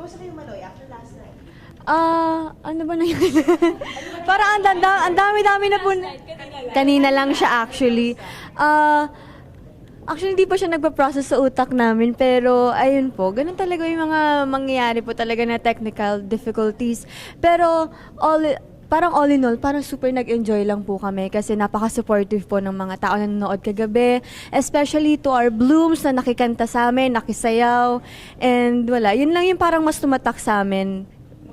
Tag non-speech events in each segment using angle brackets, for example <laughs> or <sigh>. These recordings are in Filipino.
Kamusta kayo Maloy after last night? Ah, ano ba na yun? <laughs> Parang ang danda- ang dami-dami na po. Kanina lang siya actually. Ah, actually hindi pa siya nagpa-process sa utak namin pero ayun po, ganun talaga yung mga mangyayari po talaga na technical difficulties. Pero all parang all in all, parang super nag-enjoy lang po kami kasi napaka-supportive po ng mga tao na nanonood kagabi. Especially to our blooms na nakikanta sa amin, nakisayaw. And wala, yun lang yung parang mas tumatak sa amin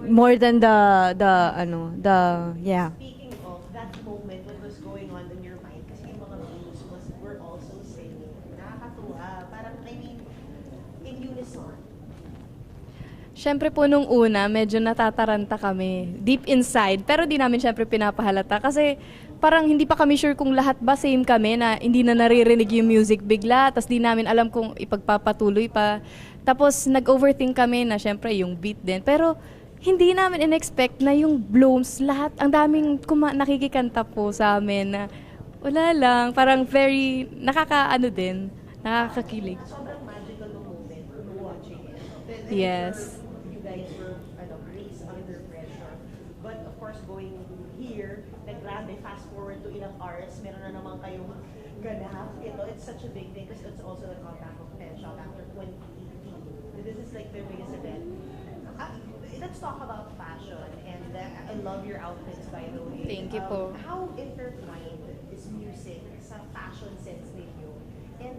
more than the the ano the yeah Speaking of that moment, what was going on in your mind? Kasi yung mga blues was, were also singing. Nakakatuwa. Parang, I mean, in unison. Siyempre po nung una, medyo natataranta kami deep inside. Pero di namin siyempre pinapahalata kasi parang hindi pa kami sure kung lahat ba same kami na hindi na naririnig yung music bigla. Tapos di namin alam kung ipagpapatuloy pa. Tapos nag-overthink kami na siyempre yung beat din. Pero hindi namin in-expect na yung blooms, lahat, ang daming kuma- nakikikanta po sa amin na wala lang, parang very, nakakaano din, nakakakilig. Sobrang magical moment watching it. Yes. sure, You guys were, ano, raised under pressure. But of course, going here, nag-grabe, fast forward to ilang hours, meron na naman kayong ganap. Ito, it's such a big thing because it's also the comeback of Pen Shop after 2018. This is like their biggest event. Ah, let's talk about fashion and uh, I love your outfits by the way. Thank you Um, po. How intertwined is music sa fashion sense ninyo? And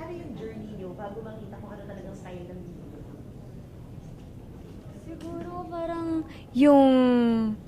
ano yung journey nyo bago makita kung ano talagang style ng video? siguro parang yung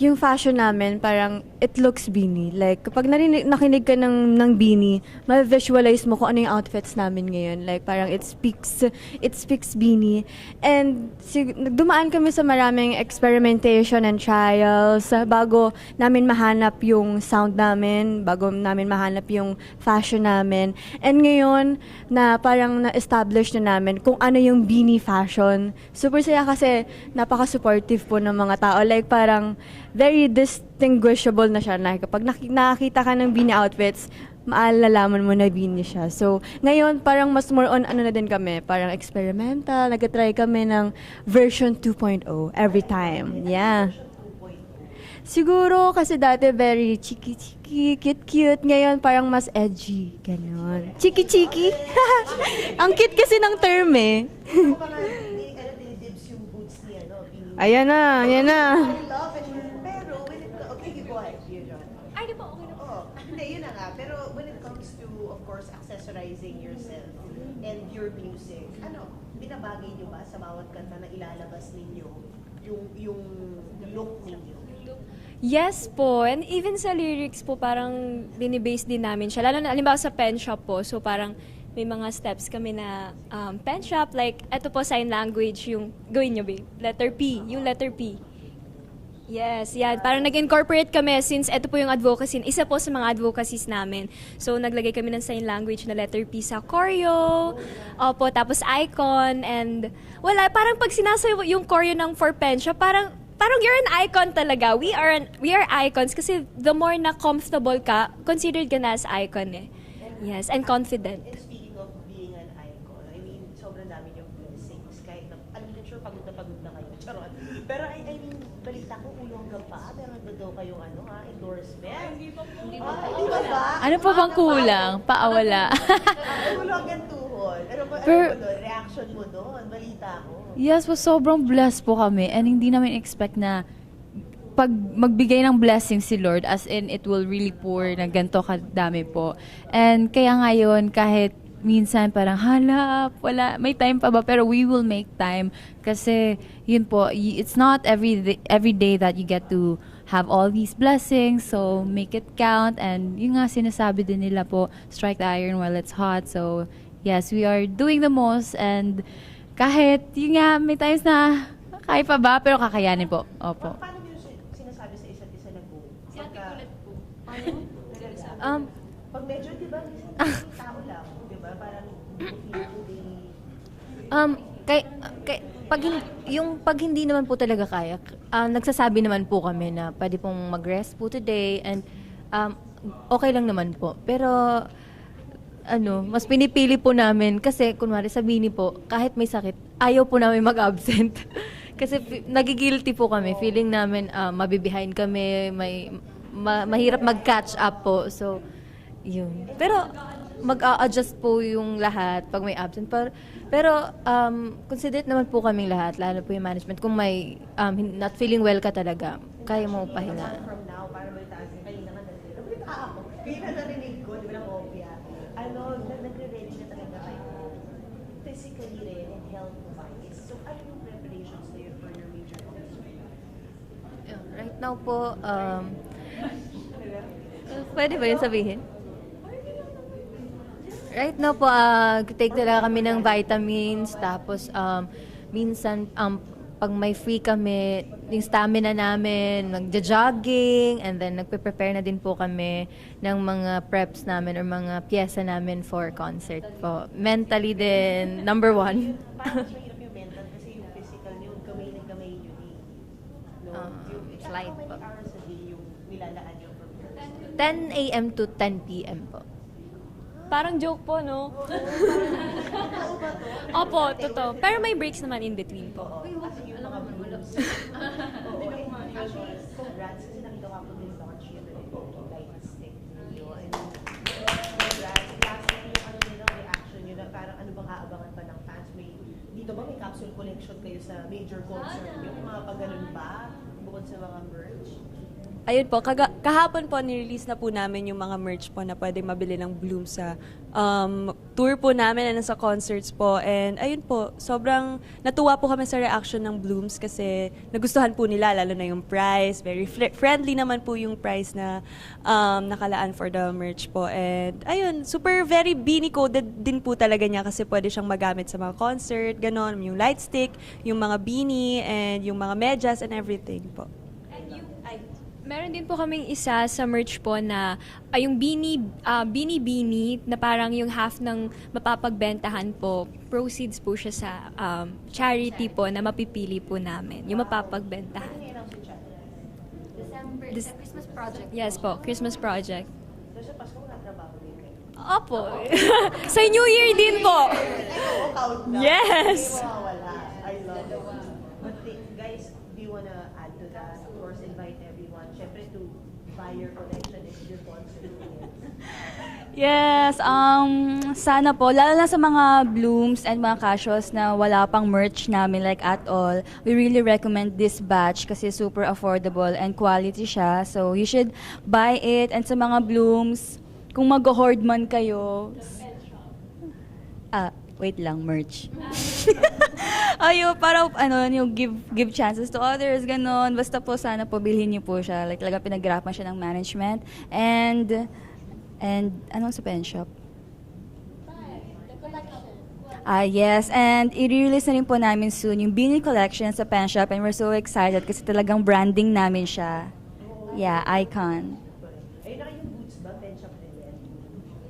yung fashion namin parang it looks beanie. Like kapag narinig, nakinig ka ng ng beanie, ma-visualize mo kung ano yung outfits namin ngayon. Like parang it speaks it speaks beanie. And sig- dumaan kami sa maraming experimentation and trials bago namin mahanap yung sound namin, bago namin mahanap yung fashion namin. And ngayon na parang na-establish na namin kung ano yung beanie fashion. Super saya kasi napaka-supportive po ng mga tao. Like parang very distinguishable na siya na kapag nak- nakakita ka ng beanie outfits, maalalaman mo na beanie siya. So, ngayon, parang mas more on ano na din kami, parang experimental, nag-try kami ng version 2.0 every time. Yeah. Siguro kasi dati very chiki-chiki, cute-cute. Ngayon parang mas edgy. Ganon. Chiki-chiki. <laughs> Ang cute kasi ng term eh. <laughs> Ano, Bini. Ayan na, ayan na. I love it. Pero, when it, okay, you go ahead, you, John. Ay, di ba okay na? Oo. Hindi, yun na nga. Pero when it comes to, of course, accessorizing yourself and your music, ano, binabagay niyo ba sa bawat kanta na ilalabas ninyo yung, yung look ninyo? Yes po. And even sa lyrics po, parang binibase din namin siya. Lalo na, alimbawa sa pen shop po. So parang may mga steps kami na um, pen shop. Like, eto po sign language yung gawin nyo, babe. Letter P. Yung letter P. Yes, yan. Parang nag-incorporate kami since ito po yung advocacy. Isa po sa mga advocacies namin. So, naglagay kami ng sign language na letter P sa choreo. Opo, tapos icon. And wala, parang pag sinasayo yung choreo ng For Pen Shop, parang parang you're an icon talaga. We are an, we are icons kasi the more na comfortable ka, considered ka na as icon eh. Yes, and confident. And speaking of being an icon, I mean, sobrang dami yung blessings. Kahit na, I'm not sure pagod na pagod na kayo. Charot. Pero I, I mean, balita ko ulo hanggang paa. Meron na daw kayong ano ha, endorsement. Hindi pa po. Hindi pa ba? Ano pa bang kulang? Paawala. ulo hanggang tuhod. Ano ba, ano Per- mo doon? Reaction mo doon? Balita ko. yes po, sobrang blessed po kami and hindi namin expect na pag magbigay ng blessing si Lord as in it will really pour na ganito kadami po. And kaya ngayon kahit minsan parang hala, wala, may time pa ba? Pero we will make time kasi yun po, y- it's not every day, every day that you get to have all these blessings. So make it count and yung nga sinasabi din nila po, strike the iron while it's hot. So yes, we are doing the most and kahit yun nga, may times na kaya pa ba, pero kakayanin po. Opo. Pa- paano sin- sinasabi sa isa't isa na go? Pagka, Pagka, Um, pag medyo, di ba, <laughs> tao lang, di ba? Parang, Um, kay, kay, pag, yung pag hindi naman po talaga kaya, ah, nagsasabi naman po kami na pwede pong mag-rest po today and um, okay lang naman po. Pero ano, mas pinipili po namin kasi kunwari sa Bini po, kahit may sakit, ayaw po namin mag-absent. <laughs> Kasi nagigilty po kami. Feeling namin ah, mabibehind kami, may ma- mahirap mag-catch up po. So, yun. Pero mag-a-adjust po yung lahat pag may absent. Pero, pero um, considerate naman po kaming lahat, lalo po yung management. Kung may um, not feeling well ka talaga, kaya mo pahinga. From now, para balitaan ko, kanina nga nandito. Nabalita ako. Kaya na narinig ko, di ba kopya. Ano, na nagre-ready na talaga kayo. Physically rin and health-wise. So, ano yung preparations na yun for your major? Right now po, um, <laughs> pwede ba yun sabihin? Right now po, uh, take talaga kami ng vitamins, tapos um, minsan um, pag may free kami, yung stamina namin, nagja-jogging, and then nagpe-prepare na din po kami ng mga preps namin or mga pyesa namin for concert po. Mentally din, number one. Parang mahirap yung mental kasi yung physical, yung kamay ng kamay yun eh. No? Ah, yung, it's light how many po. hours a day yung nilalaan yung from your 10 a.m. to 10 p.m. po. Parang joke po, no? <laughs> Opo, totoo. Pero may breaks naman in between po. Yung <laughs> mga blues. Oo, eh, actually, congrats kasi nakita ko ako din yun yung light stick congrats. Last time yung ano nila, reaction nyo na parang ano bang aabangan pa ng fans? May, dito ba may capsule collection kayo sa major concert nyo? Mga pag ba? Bukod sa mga merch? Ayun po, kaga- kahapon po nirelease na po namin yung mga merch po na pwede mabili ng Bloom sa um, tour po namin and sa concerts po. And ayun po, sobrang natuwa po kami sa reaction ng Blooms kasi nagustuhan po nila, lalo na yung price. Very fr- friendly naman po yung price na um, nakalaan for the merch po. And ayun, super very beanie coded din po talaga niya kasi pwede siyang magamit sa mga concert, ganon, yung light stick, yung mga beanie, and yung mga medyas and everything po. Meron din po kaming isa sa merch po na ay yung Beanie, ah, Beanie Beanie na parang yung half ng mapapagbentahan po, proceeds po siya sa um, charity po na mapipili po namin. Yung mapapagbentahan. December, This- Christmas project. Yes po, Christmas project. So sa Pasko, wala trabaho din kayo. Opo. <laughs> sa New Year din po. Yes. I love it. Guys, do you wanna add to that? Of course, invite everyone. Siyempre to buy your collection if your concert. <laughs> Yes, um, sana po, lalo na sa mga blooms and mga casuals na wala pang merch namin like at all, we really recommend this batch kasi super affordable and quality siya. So, you should buy it. And sa mga blooms, kung mag-hoard man kayo, ah, wait lang, merch. <laughs> <laughs> Ayo, para ano, yung give give chances to others, ganon. Basta po sana po bilhin niyo po siya. Like talaga pinaghirapan siya ng management. And and anong sa pen shop? Ah, yes. And i-release na rin po namin soon yung Beanie Collection sa pen shop and we're so excited kasi talagang branding namin siya. Yeah, icon. Ayun na yung boots ba? Pen shop din yan?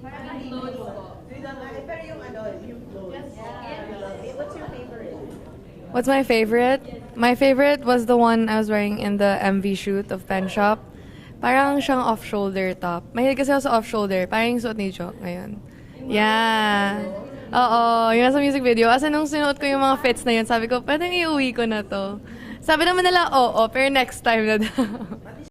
Parang clothes po. Pero yung ano, yung clothes. It. What's your? What's my favorite? My favorite was the one I was wearing in the MV shoot of Pen Shop. Parang siyang off-shoulder top. Mahilig kasi ako sa off-shoulder. Parang yung suot ni Jo ngayon. Yeah. Oo, yung nasa music video. Kasi nung sinuot ko yung mga fits na yun, sabi ko, pwedeng iuwi ko na to. Sabi naman nila, oo, pero next time na daw. <laughs>